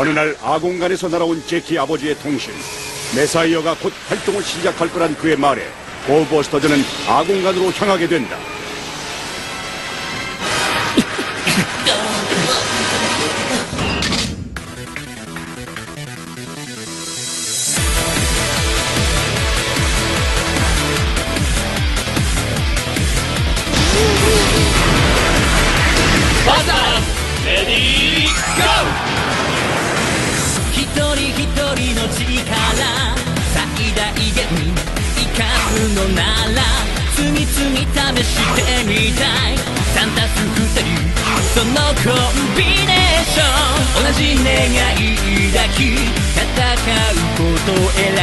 어느 날 아공간에서 날아온 제키 아버지의 통신 메사이어가 곧 활동을 시작할 거란 그의 말에 고버스터즈는 아공간으로 향하게 된다. 人の力最大限いかずのなら罪々試してみたい。3たす2人そのコンビネーション同じ願い抱き戦うことを選ん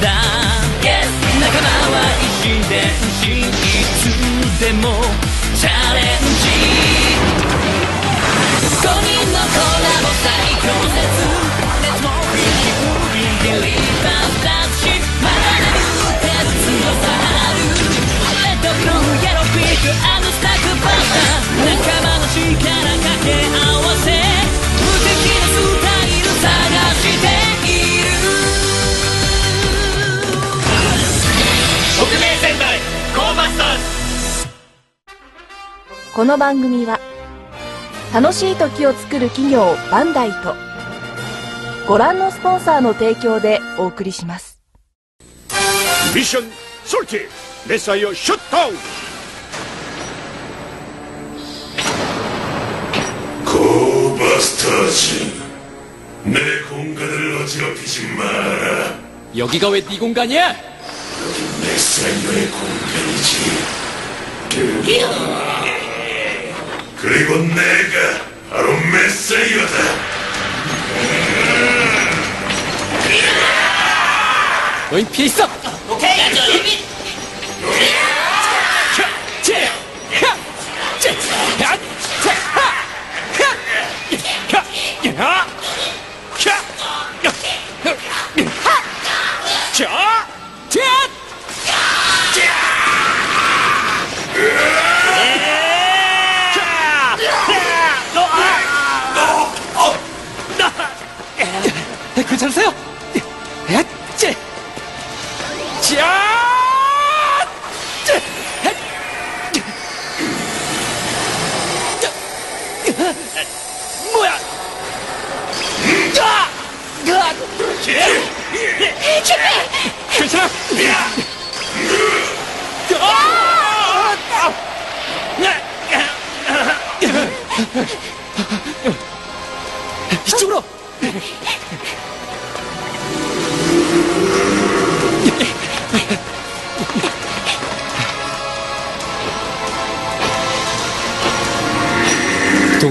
だ。Yes 仲間は一心伝心いつでもチャレンジ。5人のコラボ最この番組は楽しい時を作る企業バンダイとご覧のスポンサーの提供でお送りします。 미션 솔티 메사이어 셧다운 고바스터즈 내 공간을 어지럽히지 마라 여기가 왜 네 공간이야? 메사이어의 공간이지 그리고 내가 바로 메사이어다 너희 피해 있어! 괜찮으세요? 째! 자! 째! 뭐야? 자! 괜찮아? 이쪽으로!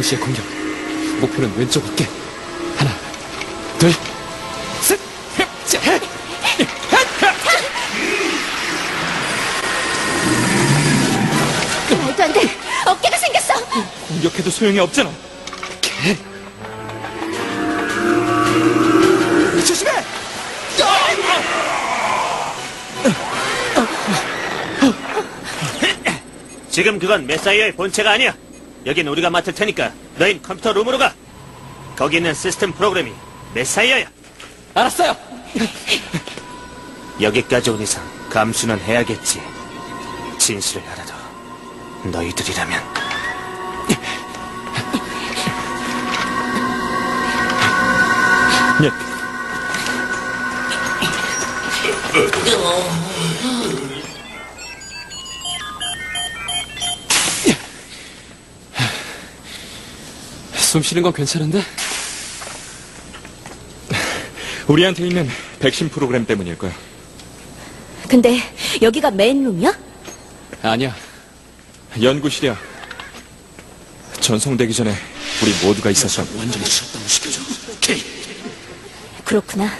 동시에 공격. 목표는 왼쪽 어깨. 하나, 둘, 셋, 자, 말도 안 돼. 어깨가 생겼어. 공격해도 소용이 없잖아. 조심해! 지금 그건 메사이어의 본체가 아니야 여긴 우리가 맡을 테니까 너흰 컴퓨터 룸으로 가. 거기 있는 시스템 프로그램이 메사이어야. 알았어요. 여기까지 온 이상 감수는 해야겠지. 진실을 알아도 너희들이라면. 예. 숨 쉬는 건 괜찮은데? 우리한테 있는 백신 프로그램 때문일 거야. 근데 여기가 메인룸이야? 아니야. 연구실이야. 전송되기 전에 우리 모두가 있었어. 완전히 셧다운 시켜줘 오케이 그렇구나.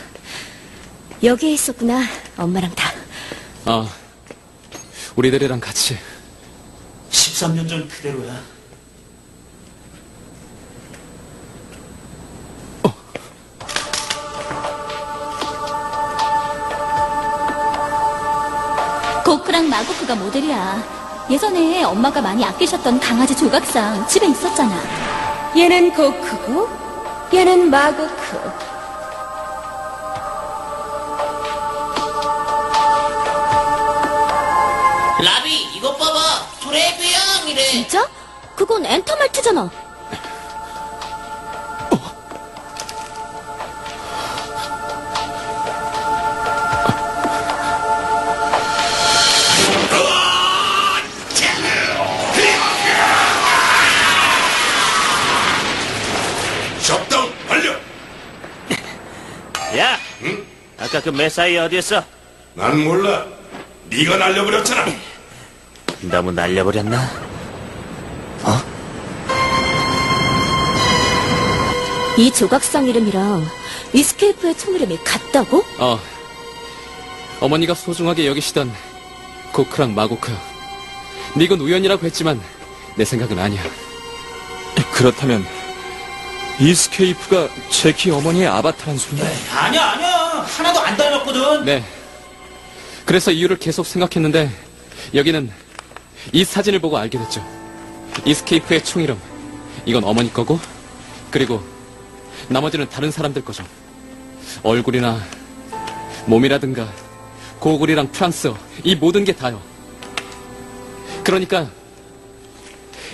여기에 있었구나. 엄마랑 다. 어. 우리들이랑 같이. 13년 전 그대로야 고크랑 마고크가 모델이야. 예전에 엄마가 많이 아끼셨던 강아지 조각상 집에 있었잖아. 얘는 고크고, 얘는 마고크. 라비 이것 봐봐 트레비앙이래 진짜? 그건 엔터말트잖아. 아까 그 메사이어 어디였어? 난 몰라. 네가 날려버렸잖아. 너무 날려버렸나? 이 조각상 이름이랑 이스케이프의 총 이름이 같다고? 어. 어머니가 소중하게 여기시던 고크랑 마고크야. 이건 우연이라고 했지만 내 생각은 아니야. 그렇다면 이스케이프가 제키 어머니의 아바타란 소리인가? 아니야 아니야 하나도 안 닮았거든 네. 그래서 이유를 계속 생각했는데 여기는 이 사진을 보고 알게 됐죠. 이스케이프의 총 이름. 이건 어머니 거고 그리고 나머지는 다른 사람들 거죠. 얼굴이나 몸이라든가 고글이랑 프랑스어 이 모든 게 다요. 그러니까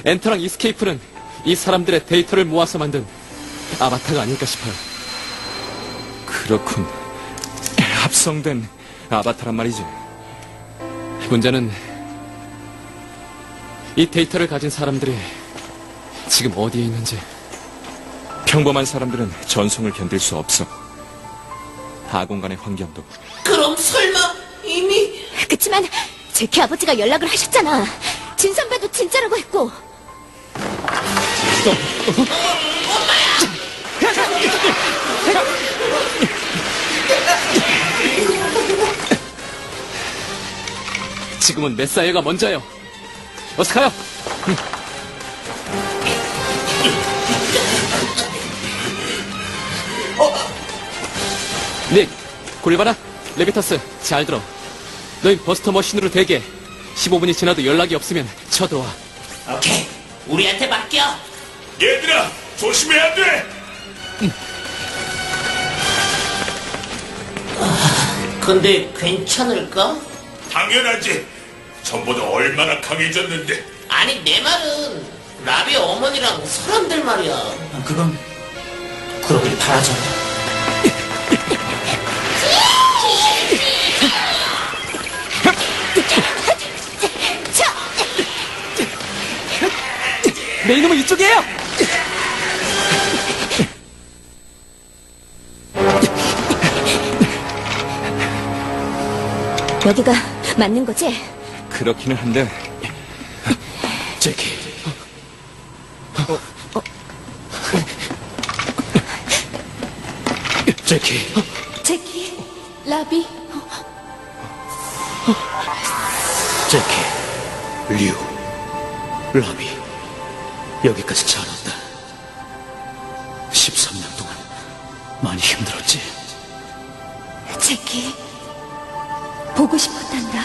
엔터랑 이스케이프는 이 사람들의 데이터를 모아서 만든 아바타가 아닐까 싶어요. 그렇군. 합성된 아바타란 말이지. 문제는 이 데이터를 가진 사람들이 지금 어디에 있는지 평범한 사람들은 전송을 견딜 수 없어. 하공간의 환경도 그럼 설마 이미 그치만 제키 아버지가 연락을 하셨잖아. 진 선배도 진짜라고 했고. 지금은 메사이어가 먼저예요. 어서 가요. 닉, 골바나, 레비터스, 잘 들어. 너희 버스터 머신으로 대기해. 15분이 지나도 연락이 없으면 쳐들어와. 오케이 우리한테 맡겨 얘들아 조심해야 돼. 근데 괜찮을까? 당연하지. 전보다 얼마나 강해졌는데. 아니 내 말은 라비 어머니랑 사람들 말이야 그건 그러길 바라자 내 이놈은 이쪽이에요! 여기가 맞는 거지? 그렇기는 한데 제키. 제키. 제키, 라비. 제키, 류, 라비, 여기까지 잘 왔다. 13년 동안 많이 힘들었지. 제키, 보고 싶었단다.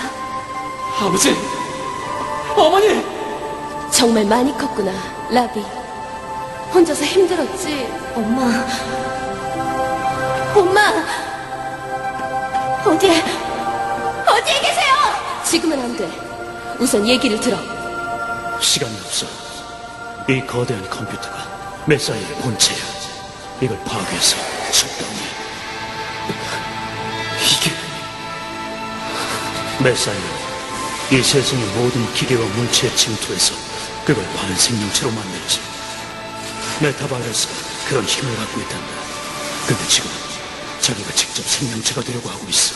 아버지! 어머니! 정말 많이 컸구나, 라비. 혼자서 힘들었지, 엄마. 엄마! 어디에, 어디에 계세요? 지금은 안 돼. 우선 얘기를 들어. 시간이 없어. 이 거대한 컴퓨터가 메사이의 본체야. 이걸 파괴해서 셧다운 메사이는 이 세상의 모든 기계와 물체에 침투해서 그걸 반생명체로 만들지. 메타바이러스가 그런 힘을 갖고 있단다. 근데 지금 자기가 직접 생명체가 되려고 하고 있어.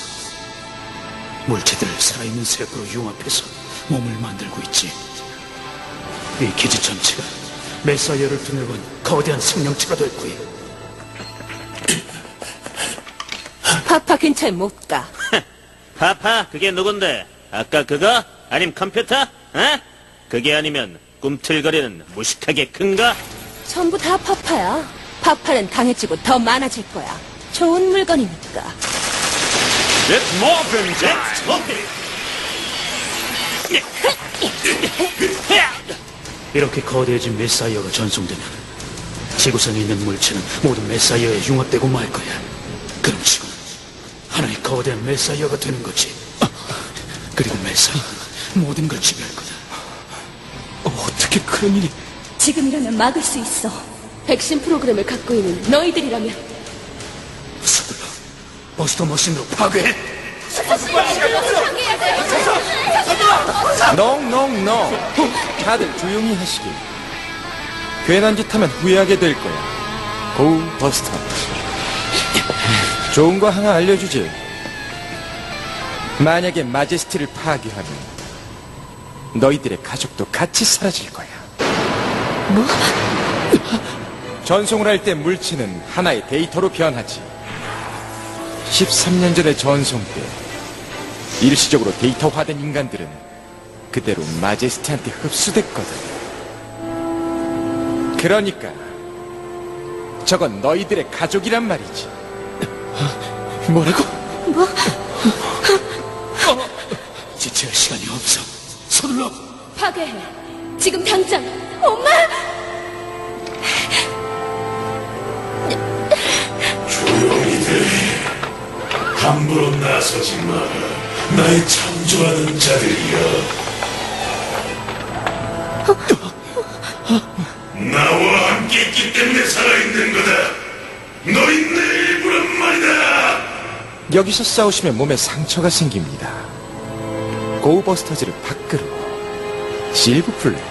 물체들을 살아있는 세포로 융합해서 몸을 만들고 있지. 이 기지 전체가 메사이어를 두뇌건 거대한 생명체가 될 거야. 파파 근처에 못 가. 파파, 그게 누군데? 아까 그거? 아님 컴퓨터? 어? 그게 아니면 꿈틀거리는 무식하게 큰가? 전부 다 파파야. 파파는 강해지고 더 많아질 거야. 좋은 물건이니까. Let's morphin' time! 이렇게 거대해진 메사이어가 전송되면 지구상에 있는 물체는 모두 메사이어에 융합되고 말 거야. 그럼 지구는 하나의 거대한 메사이어가 되는 거지. 그리고 메사이어는 모든 걸 지배할 거다. 어떻게 그런 일이... 지금이라면 막을 수 있어. 백신 프로그램을 갖고 있는 너희들이라면. 서둘러 버스터 머신으로 파괴해. 농농농 다들 조용히 하시길 괜한 짓 하면 후회하게 될 거야 고우 버스터 좋은 거 하나 알려주지 만약에 마제스티를 파괴하면 너희들의 가족도 같이 사라질 거야 뭐? 전송을 할 때 물체는 하나의 데이터로 변하지 13년 전의 전송 때 일시적으로 데이터화된 인간들은 그대로 마제스티한테 흡수됐거든. 그러니까 저건 너희들의 가족이란 말이지. 뭐라고? 지체할 시간이 없어. 서둘러. 파괴해. 지금 당장. 엄마! 조용히들 함부로 나서지 마라. 나의 창조하는 자들이여. 나와 함께 있기 때문에 살아있는 거다. 너희. 여기서 싸우시면 몸에 상처가 생깁니다. 고우버스터즈를 밖으로 실브 플레이.